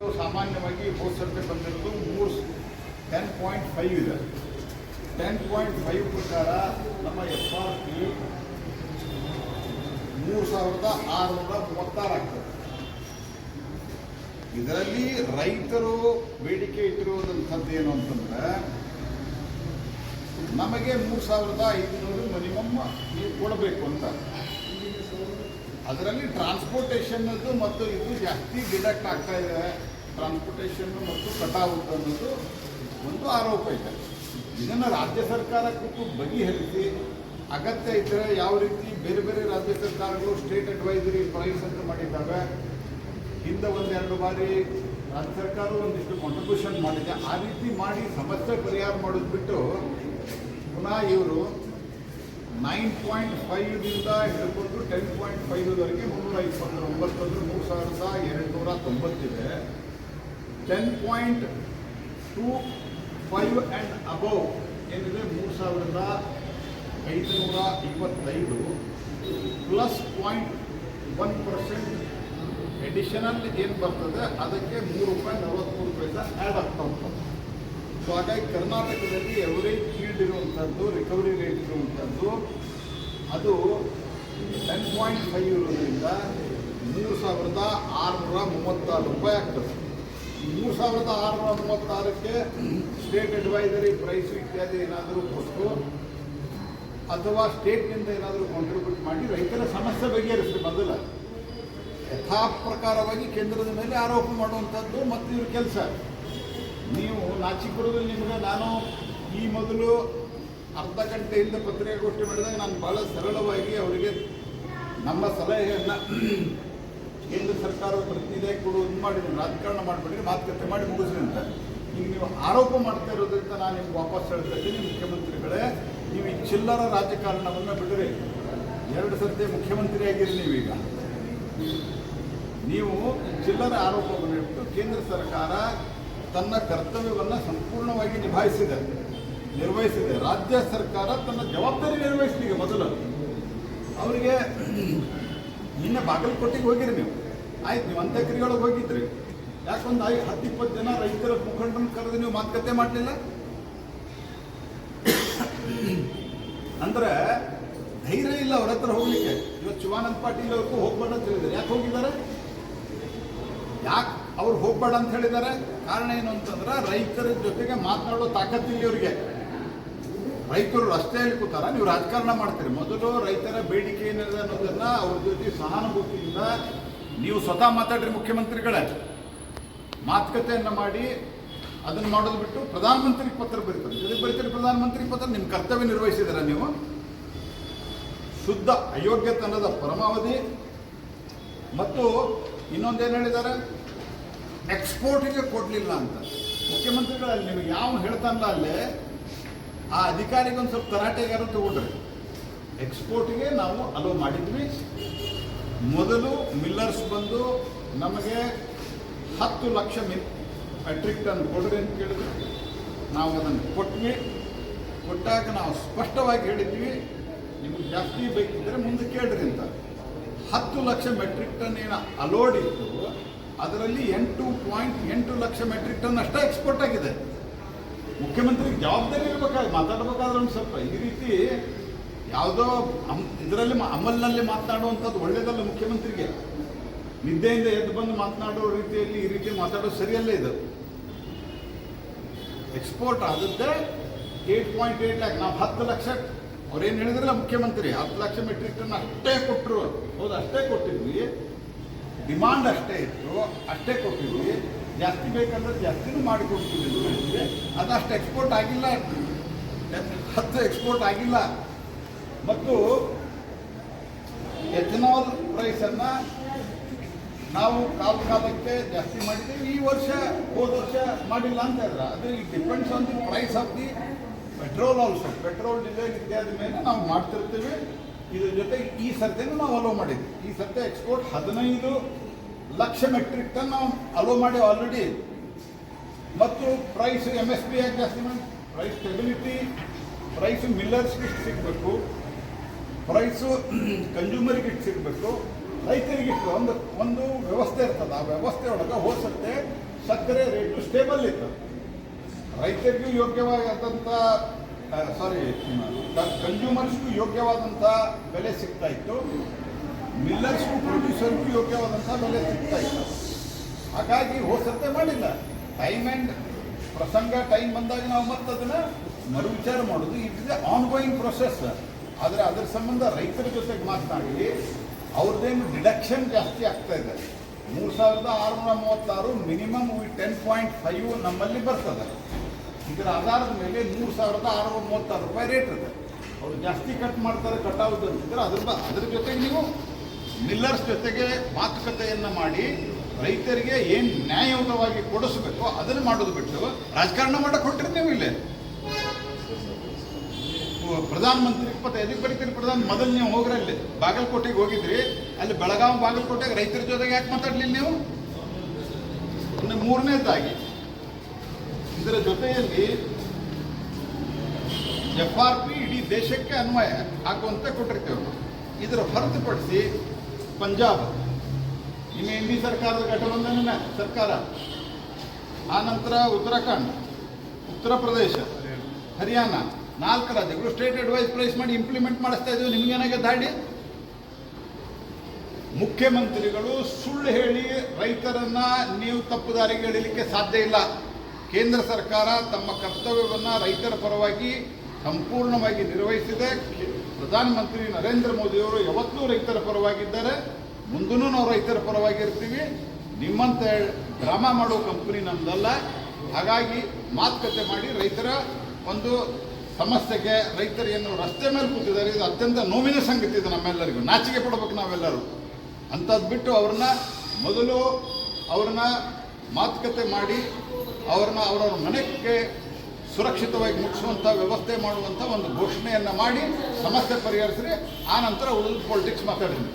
ಸಾಮಾನ್ಯವಾಗಿ ಹೋದ ಬಂದಿರೋದು ಮೂರು ಟೆನ್ ಪಾಯಿಂಟ್ ಫೈವ್ ಇದೆ. ಟೆನ್ ಪಾಯಿಂಟ್ ಫೈವ್ ಪ್ರಕಾರ ನಮ್ಮ ಎಫ್ ಆರ್ ಪಿ ಮೂರು ಸಾವಿರದ ಆರುನೂರ ಮೂವತ್ತಾರಾಗ್ತದೆ ಇದರಲ್ಲಿ ರೈತರು ಬೇಡಿಕೆ ಇಟ್ಟಿರುವುದಂಥದ್ದು ಏನು ಅಂತಂದ್ರೆ, ನಮಗೆ ಮೂರು ಸಾವಿರದ ಐದುನೂರು ಮಿನಿಮಮ್ ನೀವು ಕೊಡಬೇಕು ಅಂತ. ಅದರಲ್ಲಿ ಟ್ರಾನ್ಸ್ಪೋರ್ಟೇಷನ್ನದ್ದು ಮತ್ತು ಇದು ಜಾಸ್ತಿ ಡಿಡಕ್ಟ್ ಆಗ್ತಾ ಇದೆ. ಟ್ರಾನ್ಸ್ಪೋರ್ಟೇಷನ್ ಮತ್ತು ಕಟಾವು ಅನ್ನೋದು ಒಂದು ಆರೋಪ ಇದೆ. ಇದನ್ನು ರಾಜ್ಯ ಸರ್ಕಾರ ಕೂತು ಬಗೆಹರಿಸಿ ಅಗತ್ಯ ಇದ್ದರೆ ಯಾವ ರೀತಿ ಬೇರೆ ಬೇರೆ ರಾಜ್ಯ ಸರ್ಕಾರಗಳು ಸ್ಟೇಟ್ ಅಡ್ವೈಸರಿ ಪ್ರೈಸ್ ಅಂತ ಮಾಡಿದ್ದಾವೆ. ಹಿಂದೆ ಒಂದೆರಡು ಬಾರಿ ರಾಜ್ಯ ಸರ್ಕಾರ ಒಂದಿಷ್ಟು ಕಾಂಟ್ರಿಬ್ಯೂಷನ್ ಮಾಡಿದೆ. ಆ ರೀತಿ ಮಾಡಿ ಸಮಸ್ಯೆ ಪರಿಹಾರ ಮಾಡೋದು ಬಿಟ್ಟು ಪುನಃ ಇವರು ನೈನ್ ಪಾಯಿಂಟ್ ಫೈವ್ದಿಂದ ಹಿಡ್ಕೊಂಡು ಟೆನ್ ಪಾಯಿಂಟ್ ಫೈವ್ವರೆಗೆ ಮುನ್ನೂರ ಇಪ್ಪತ್ತೊಂಬತ್ತು ಅಂದ್ರೆ ಮೂರು ಸಾವಿರದ ಎರಡು ನೂರ ತೊಂಬತ್ತಿದೆ ten point two five and above ಏನಿದೆ? ಮೂರು ಸಾವಿರದ ಐದುನೂರ ಇಪ್ಪತ್ತೈದು plus point one percent additional ಏನು ಬರ್ತದೆ? ಅದಕ್ಕೆ ಮೂರು ರೂಪಾಯಿ ನಲವತ್ತ್ಮೂರು ಪೈಸೆ ಆ್ಯಡ್ ಆಗ್ತಾ ಹೋಗ್ತದೆ ಸೊ ಹಾಗಾಗಿ ಕರ್ನಾಟಕದಲ್ಲಿ ಎವರೇಜ್ ಫೀಲ್ಡ್ ಇರುವಂಥದ್ದು ರಿಕವರಿ ರೇಟ್ ಇರುವಂಥದ್ದು, ಅದು ಟೆನ್ ಪಾಯಿಂಟ್ ಫೈವ್ ಇರೋದ್ರಿಂದ ಮೂರು ಸಾವಿರದ ಆರುನೂರ ಮೂವತ್ತಾರು ರೂಪಾಯಿ ಆಗ್ತದೆ. ಮೂರು ಸಾವಿರದ ಆರುನೂರ ಮೂವತ್ತಾರಕ್ಕೆ ಸ್ಟೇಟ್ ಅಡ್ವೈಸರಿ ಪ್ರೈಸ್ ಇತ್ಯಾದಿ ಏನಾದರೂ ಕೊಟ್ಟು, ಅಥವಾ ಸ್ಟೇಟ್ನಿಂದ ಏನಾದರೂ ಕಾಂಟ್ರಿಬ್ಯೂಟ್ ಮಾಡಿ ರೈತರ ಸಮಸ್ಯೆ ಬಗೆಹರಿಸಿ ಮೊದಲ. ಯಥಾ ಪ್ರಕಾರವಾಗಿ ಕೇಂದ್ರದ ಮೇಲೆ ಆರೋಪ ಮಾಡುವಂಥದ್ದು ಮತ್ತು ಇವ್ರ ಕೆಲಸ. ನೀವು ನಾಚಿಕುರದಲ್ಲಿ ನಿಮಗೆ ನಾನು ಈ ಮೊದಲು ಅರ್ಧ ಗಂಟೆಯಿಂದ ಪತ್ರಿಕಾಗೋಷ್ಠಿ ಮಾಡಿದಾಗ ನಾನು ಭಾಳ ಸರಳವಾಗಿ ಅವರಿಗೆ ನಮ್ಮ ಸಲಹೆಯನ್ನು ಕೇಂದ್ರ ಸರ್ಕಾರ ಪ್ರತಿನಿಧಿಯಾಗಿ ಇದು ಮಾಡಿದ್ರು ರಾಜಕಾರಣ ಮಾಡಿಬಿಟ್ರೆ ಮಾತುಕತೆ ಮಾಡಿ ಮುಗಿಸ್ರಿ ಅಂತ. ಈಗ ನೀವು ಆರೋಪ ಮಾಡ್ತಾ ಇರೋದ್ರಿಂದ ನಾನು ನಿಮ್ಗೆ ವಾಪಸ್ ಹೇಳ್ತಾ ಇದ್ದೀನಿ, ಮುಖ್ಯಮಂತ್ರಿಗಳೇ, ನೀವು ಈ ಚಿಲ್ಲರ ರಾಜಕಾರಣವನ್ನು ಬಿಡ್ರಿ. ಎರಡು ಸರ್ತಿ ಮುಖ್ಯಮಂತ್ರಿ ಆಗಿರಿ ನೀವೀಗ. ನೀವು ಚಿಲ್ಲರ ಆರೋಪವನ್ನು ಇಟ್ಟು ಕೇಂದ್ರ ಸರ್ಕಾರ ತನ್ನ ಕರ್ತವ್ಯವನ್ನು ಸಂಪೂರ್ಣವಾಗಿ ನಿಭಾಯಿಸಿದೆ, ನಿರ್ವಹಿಸಿದೆ. ರಾಜ್ಯ ಸರ್ಕಾರ ತನ್ನ ಜವಾಬ್ದಾರಿ ನಿರ್ವಹಿಸಿದೆ ಮೊದಲು. ಅವರಿಗೆ ನಿನ್ನೆ ಬಾಗಲಕೋಟೆಗೆ ಹೋಗಿರಿ ನೀವು. ಆಯ್ತು, ನೀವು ಅಂತ್ಯಕ್ರಿಯೊಳಗೆ ಹೋಗಿದ್ರಿ. ಯಾಕೊಂದು ಐ ಹತ್ತು ಇಪ್ಪತ್ತು ಜನ ರೈತರ ಮುಖಂಡನ ಕರೆದು ನೀವು ಮಾತುಕತೆ ಮಾಡಲಿಲ್ಲ? ಅಂದ್ರೆ ಧೈರ್ಯ ಇಲ್ಲ ಅವ್ರ ಹತ್ರ ಹೋಗ್ಲಿಕ್ಕೆ. ಇವತ್ತು ಶಿವಾನಂದ ಪಾಟೀಲ್ ಅವ್ರಿಗೂ ಹೋಗ್ಬೇಡ ಅಂತ ಹೇಳಿದ್ದಾರೆ ಯಾಕೆ ಹೋಗಿದ್ದಾರೆ ಯಾಕೆ ಅವ್ರು ಹೋಗ್ಬೇಡ ಅಂತ ಹೇಳಿದ್ದಾರೆ. ಕಾರಣ ಏನು ಅಂತಂದ್ರೆ ರೈತರ ಜೊತೆಗೆ ಮಾತನಾಡೋ ತಾಕತ್ತಿಲ್ಲ ಇವರಿಗೆ ರೈತರು ರಸ್ತೆಯಲ್ಲಿ ಕೂತಾರ ನೀವು ರಾಜಕಾರಣ ಮಾಡ್ತೀರಿ. ಮೊದಲು ರೈತರ ಬೇಡಿಕೆ ಏನಿದೆ ಅನ್ನೋದನ್ನ ಅವ್ರ ಜೊತೆ ಸಹಾನುಭೂತಿಯಿಂದ ನೀವು ಸ್ವತಃ ಮಾತಾಡ್ರಿ ಮುಖ್ಯಮಂತ್ರಿಗಳೇ. ಮಾತುಕತೆಯನ್ನು ಮಾಡಿ ಅದನ್ನು ಮಾಡೋದು ಬಿಟ್ಟು ಪ್ರಧಾನಮಂತ್ರಿಗೆ ಪತ್ರ ಬರೀತಾರೆ. ಜೊತೆ ಬರೀತಾರೆ ಪ್ರಧಾನಮಂತ್ರಿ ಪತ್ರ? ನಿಮ್ಮ ಕರ್ತವ್ಯ ನಿರ್ವಹಿಸಿದಾರ ನೀವು? ಶುದ್ಧ ಅಯೋಗ್ಯತನದ ಪರಮಾವಧಿ. ಮತ್ತು ಇನ್ನೊಂದೇನು ಹೇಳಿದ್ದಾರೆ? ಎಕ್ಸ್ಪೋರ್ಟಿಗೆ ಕೊಡಲಿಲ್ಲ ಅಂತ. ಮುಖ್ಯಮಂತ್ರಿಗಳಲ್ಲಿ ನಿಮಗೆ ಯಾವ ಹೇಳ್ತಾನಲ್ಲ ಅಲ್ಲೇ, ಆ ಅಧಿಕಾರಿಗೆ ಒಂದು ಸ್ವಲ್ಪ ತರಾಟೆಗಾರು ತಗೊಂಡ್ರಿ. ಎಕ್ಸ್ಪೋರ್ಟಿಗೆ ನಾವು ಅಲೋ ಮಾಡಿದ್ವಿ. ಮೊದಲು ಮಿಲ್ಲರ್ಸ್ ಬಂದು ನಮಗೆ ಹತ್ತು ಲಕ್ಷ ಮಿಲ್ ಮೆಟ್ರಿಕ್ ಟನ್ ಕೊಡ್ರಿ ಅಂತ ಕೇಳಿದ್ರು. ನಾವು ಅದನ್ನು ಕೊಟ್ವಿ. ಕೊಟ್ಟಾಗ ನಾವು ಸ್ಪಷ್ಟವಾಗಿ ಹೇಳಿದ್ವಿ, ನಿಮಗೆ ಜಾಸ್ತಿ ಬೇಕಿದ್ದರೆ ಮುಂದೆ ಕೇಳ್ರಿ ಅಂತ. ಹತ್ತು ಲಕ್ಷ ಮೆಟ್ರಿಕ್ ಟನ್ ಏನು ಅಲೋಡ್ ಇತ್ತು ಅದರಲ್ಲಿ ಎಂಟು ಪಾಯಿಂಟ್ ಎಂಟು ಲಕ್ಷ ಮೆಟ್ರಿಕ್ ಟನ್ ಅಷ್ಟೇ ಎಕ್ಸ್ಪೋರ್ಟ್ ಆಗಿದೆ. ಮುಖ್ಯಮಂತ್ರಿಗೆ ಜವಾಬ್ದಾರಿ ಇರಬೇಕಾಗಿ ಮಾತಾಡಬೇಕಾದ್ರೆ ಒಂದು ಸ್ವಲ್ಪ ಈ ರೀತಿ ಯಾವುದೋ ಅಮ್ ಇದರಲ್ಲಿ ಅಮಲ್ನಲ್ಲಿ ಮಾತನಾಡುವಂಥದ್ದು ಒಳ್ಳೇದಲ್ಲ ಮುಖ್ಯಮಂತ್ರಿಗೆ. ನಿದ್ದೆಯಿಂದ ಎದ್ದು ಬಂದು ಮಾತನಾಡೋ ರೀತಿಯಲ್ಲಿ ಈ ರೀತಿ ಮಾತಾಡೋದು ಸರಿಯಲ್ಲೇ ಇದು. ಎಕ್ಸ್ಪೋರ್ಟ್ ಆಗುತ್ತೆ ಏಟ್ ಪಾಯಿಂಟ್ ಏಟ್ ಲ್ಯಾಕ್, ನಾವು ಹತ್ತು ಲಕ್ಷ, ಅವ್ರೇನು ಹೇಳಿದ್ರಲ್ಲ ಮುಖ್ಯಮಂತ್ರಿ, ಹತ್ತು ಲಕ್ಷ ಮೆಟ್ರಿಕ್ ಟನ್ ಅಷ್ಟೇ ಕೊಟ್ಟರು ಹೌದು, ಅಷ್ಟೇ ಕೊಟ್ಟಿದ್ವಿ. ಡಿಮಾಂಡ್ ಅಷ್ಟೇ ಇತ್ತು, ಅಷ್ಟೇ ಕೊಟ್ಟಿದ್ವಿ. ಜಾಸ್ತಿ ಬೇಕಂದ್ರೆ ಜಾಸ್ತಿನೂ ಮಾಡಿಕೊಡ್ತೀವಿ ಅಂತ ಹೇಳಿದ್ವಿ. ಅದು ಅಷ್ಟು ಎಕ್ಸ್ಪೋರ್ಟ್ ಆಗಿಲ್ಲ. ಹತ್ತು ಎಕ್ಸ್ಪೋರ್ಟ್ ಆಗಿಲ್ಲ. ಮತ್ತು ಎಥನಾಲ್ ಪ್ರೈಸನ್ನು ನಾವು ಕಾಲ ಕಾಲಕ್ಕೆ ಜಾಸ್ತಿ ಮಾಡಿದ್ದೀವಿ ಈ ವರ್ಷ, ಹೋದ ವರ್ಷ ಮಾಡಿಲ್ಲ ಅಂತ ಹೇಳಿದ್ರೆ ಅದು it depends on the price of the petrol also petrol diesel ಇತ್ಯಾದಿ ಮೇಲೆ ನಾವು ಮಾಡ್ತಿರ್ತೀವಿ. ಇದ್ರ ಜೊತೆಗೆ ಈ ಸರ್ತಿನೂ ನಾವು ಅಲೋ ಮಾಡಿದ್ವಿ. ಈ ಸರ್ತಿ ಎಕ್ಸ್ಪೋರ್ಟ್ ಹದಿನೈದು ಲಕ್ಷ ಮೆಟ್ರಿಕ್ ಟನ್ ನಾವು ಅಲೋ ಮಾಡಿ ಆಲ್ರೆಡಿ ಮತ್ತು ಪ್ರೈಸ್ ಎಂ ಎಸ್ ಪಿ ಯಾಕೆ ಜಾಸ್ತಿ ಪ್ರೈಸ್ ಸ್ಟೆಬಿಲಿಟಿ ಪ್ರೈಸು ಮಿಲ್ಲರ್ಸ್ಗೆ ಇಷ್ಟು ಸಿಗಬೇಕು. ಪ್ರೈಸು ಕನ್ಸ್ಯೂಮರ್ಗೆ ಇಷ್ಟು ಸಿಗಬೇಕು. ರೈತರಿಗೆ ಒಂದು ಒಂದು ವ್ಯವಸ್ಥೆ ಇರ್ತದೆ. ಆ ವ್ಯವಸ್ಥೆ ಒಳಗೆ ಹೋಸತ್ತೆ ಸಕ್ಕರೆ ರೇಟು ಸ್ಟೇಬಲ್ ಇತ್ತು. ರೈತರಿಗೂ ಯೋಗ್ಯವಾದಂಥ ಸಾರಿ ಕನ್ಸ್ಯೂಮರ್ಸ್ಗೂ ಯೋಗ್ಯವಾದಂಥ ಬೆಲೆ ಸಿಗ್ತಾ ಇತ್ತು. ಮಿಲ್ಲರ್ಸ್ಗೂ ಪ್ರೊಡ್ಯೂಸರ್ಗೂ ಯೋಗ್ಯವಾದಂಥ ಬೆಲೆ ಸಿಗ್ತಾ ಇತ್ತು. ಹಾಗಾಗಿ ಹೋಸತ್ತೆ ಮಾಡಿಲ್ಲ. ಟೈಮ್ ಆ್ಯಂಡ್ ಪ್ರಸಂಗ ಟೈಮ್ ಬಂದಾಗ ನಾವು ಮತ್ತೆ ಅದನ್ನು ಮರುವಿಚಾರ ಮಾಡೋದು. It is ongoing process ಆದರೆ ಅದರ ಸಂಬಂಧ ರೈತರ ಜೊತೆಗೆ ಮಾತನಾಡಿ ಅವ್ರದ್ದೇನು ಡಿಡಕ್ಷನ್ ಜಾಸ್ತಿ ಆಗ್ತಾ ಇದೆ. ಮೂರು ಸಾವಿರದ ಆರುನೂರ ಮೂವತ್ತಾರು ಮಿನಿಮಮ್ ಟೆನ್ ಪಾಯಿಂಟ್ ಫೈವ್ ನಮ್ಮಲ್ಲಿ ಬರ್ತದೆ. ಇದರ ಆಧಾರದ ಮೇಲೆ ಮೂರು ಸಾವಿರದ ಆರುನೂರ ಮೂವತ್ತಾರು ರೂಪಾಯಿ ರೇಟ್ ಇದೆ ಅವರು ಜಾಸ್ತಿ ಕಟ್ ಮಾಡ್ತಾರೆ ಕಟಾವುದು ಅಂತಿದ್ರೆ ಅದ್ರ ಅದ್ರ ಜೊತೆಗೆ ನೀವು ಮಿಲ್ಲರ್ಸ್ ಜೊತೆಗೆ ಮಾತುಕತೆಯನ್ನು ಮಾಡಿ ರೈತರಿಗೆ ಏನು ನ್ಯಾಯಯುತವಾಗಿ ಕೊಡಿಸ್ಬೇಕು ಅದನ್ನು ಮಾಡೋದು ಬಿಟ್ಟು ರಾಜಕಾರಣ ಮಾಡಕ್ಕೆ ಹೊಂಟ್ರಿ ನೀವು ಇಲ್ಲೇ. ಪ್ರಧಾನಮಂತ್ರಿ ಮತ್ತೆ ಎದಕ್ಕೆ ಬರೀತೀರಿ ಪ್ರಧಾನ, ಮೊದಲು ನೀವು ಹೋಗ್ರಿ ಅಲ್ಲಿ. ಬಾಗಲಕೋಟೆಗೆ ಹೋಗಿದ್ರಿ, ಅಲ್ಲಿ ಬೆಳಗಾವಿ ಬಾಗಲಕೋಟೆಗೆ ರೈತರ ಜೊತೆಗೆ ಯಾಕೆ ಮಾತಾಡ್ಲಿಲ್ಲ ನೀವು? ಮೂರನೇದಾಗಿ. ಇದರ ಜೊತೆಯಲ್ಲಿ ಎಫ್ ಆರ್ ಪಿ ಇಡೀ ದೇಶಕ್ಕೆ ಅನ್ವಯ ಆಗುವಂತೆ ಕೊಟ್ಟಿರ್ತೇವೆ ನಾವು. ಇದರ ಹೊರತುಪಡಿಸಿ ಪಂಜಾಬ್ ನಿಮ್ಮ ಎನ್ ಡಿ ಸರ್ಕಾರದ ಘಟಬಂಧನ ಸರ್ಕಾರ. ಆನಂತರ ಉತ್ತರಾಖಂಡ್, ಉತ್ತರ ಪ್ರದೇಶ, ಹರಿಯಾಣ ನಾಲ್ಕು ರಾಜ್ಯಗಳು ಸ್ಟೇಟ್ ಅಡ್ವೈಸ್ ಪ್ರೈಸ್ ಮಾಡಿ ಇಂಪ್ಲಿಮೆಂಟ್ ಮಾಡಿಸ್ತಾ ಇದ್ದೀವಿ. ನಿಮ್ಗೇನಾಗ ದಾಡಿ ಮುಖ್ಯಮಂತ್ರಿಗಳು ಸುಳ್ಳು ಹೇಳಿ ರೈತರನ್ನ ನೀವು ತಪ್ಪು ದಾರಿಗೆ ಸಾಧ್ಯ ಇಲ್ಲ. ಕೇಂದ್ರ ಸರ್ಕಾರ ತಮ್ಮ ಕರ್ತವ್ಯವನ್ನು ರೈತರ ಪರವಾಗಿ ಸಂಪೂರ್ಣವಾಗಿ ನಿರ್ವಹಿಸಿದೆ. ಪ್ರಧಾನಮಂತ್ರಿ ನರೇಂದ್ರ ಮೋದಿಯವರು ಯಾವತ್ತೂ ರೈತರ ಪರವಾಗಿದ್ದಾರೆ. ಮುಂದೂ ನಾವು ರೈತರ ಪರವಾಗಿರ್ತೀವಿ. ನಿಮ್ಮಂತೆ ಡ್ರಾಮಾ ಮಾಡೋ ಕಂಪನಿ ನಮ್ಮದಲ್ಲ ಹಾಗಾಗಿ ಮಾತುಕತೆ ಮಾಡಿ ರೈತರ ಒಂದು ಸಮಸ್ಯೆಗೆ ರೈತರು ಏನು ರಸ್ತೆ ಮೇಲೆ ಕೂತಿದ್ದಾರೆ, ಇದು ಅತ್ಯಂತ ನೋವಿನ ಸಂಗತಿ ಇದು ನಮ್ಮೆಲ್ಲರಿಗೂ. ನಾಚಿಕೆ ಪಡ್ಬೇಕು ನಾವೆಲ್ಲರೂ. ಅಂಥದ್ದು ಬಿಟ್ಟು ಅವ್ರನ್ನ ಮೊದಲು ಅವ್ರನ್ನ ಮಾತುಕತೆ ಮಾಡಿ ಅವ್ರನ್ನ ಅವರವ್ರ ಮನೆಗೆ ಸುರಕ್ಷಿತವಾಗಿ ಮುಚ್ಚುವಂಥ ವ್ಯವಸ್ಥೆ ಮಾಡುವಂಥ ಒಂದು ಘೋಷಣೆಯನ್ನು ಮಾಡಿ ಸಮಸ್ಯೆ ಪರಿಹರಿಸ್ರಿ, ಆ ನಂತರ ಉಳಿದ ಪೊಲಿಟಿಕ್ಸ್ ಮಾತಾಡಿದ್ವಿ